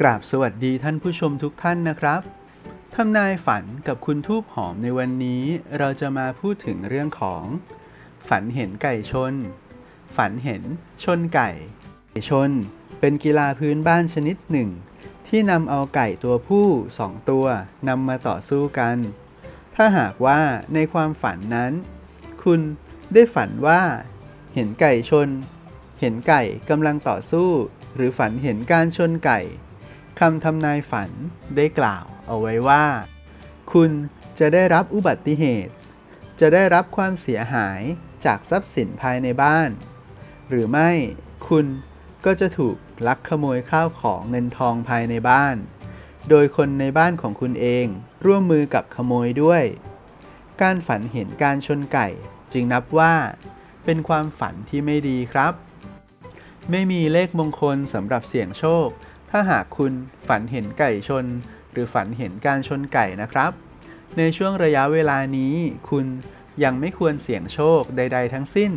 กราบสวัสดีท่านผู้ชมทุกท่านนะครับทำนายฝันกับคุณทูบหอมในวันนี้ เราจะมาพูดถึงเรื่องของ ฝันเห็นไก่ชน ฝันเห็นชนไก่ ไก่ชน เป็นกีฬาพื้นบ้านชนิดหนึ่ง ที่นำเอาไก่ตัวผู้สองตัวนำมาต่อสู้กัน ถ้าหากว่าในความฝันนั้น คุณได้ฝันว่า เห็นไก่ชน เห็นไก่กำลังต่อสู้ หรือฝันเห็นการชนไก่ คำทำนายฝันได้กล่าวเอาไว้ว่า คุณจะได้รับอุบัติเหตุ จะได้รับความเสียหายจากทรัพย์สินภายในบ้าน หรือไม่คุณก็จะถูกลักขโมยข้าวของเงินทองภายในบ้าน โดยคนในบ้านของคุณเองร่วมมือกับขโมยด้วย การฝันเห็นการชนไก่จึงนับว่า เป็นความฝันที่ไม่ดีครับ ไม่มีเลขมงคลสำหรับเสี่ยงโชค ถ้าหากคุณฝันเห็นไก่ชน หรือฝันเห็นการชนไก่นะครับ ในช่วงระยะเวลานี้คุณยังไม่ควรเสี่ยงโชคใด ๆ ทั้งสิ้น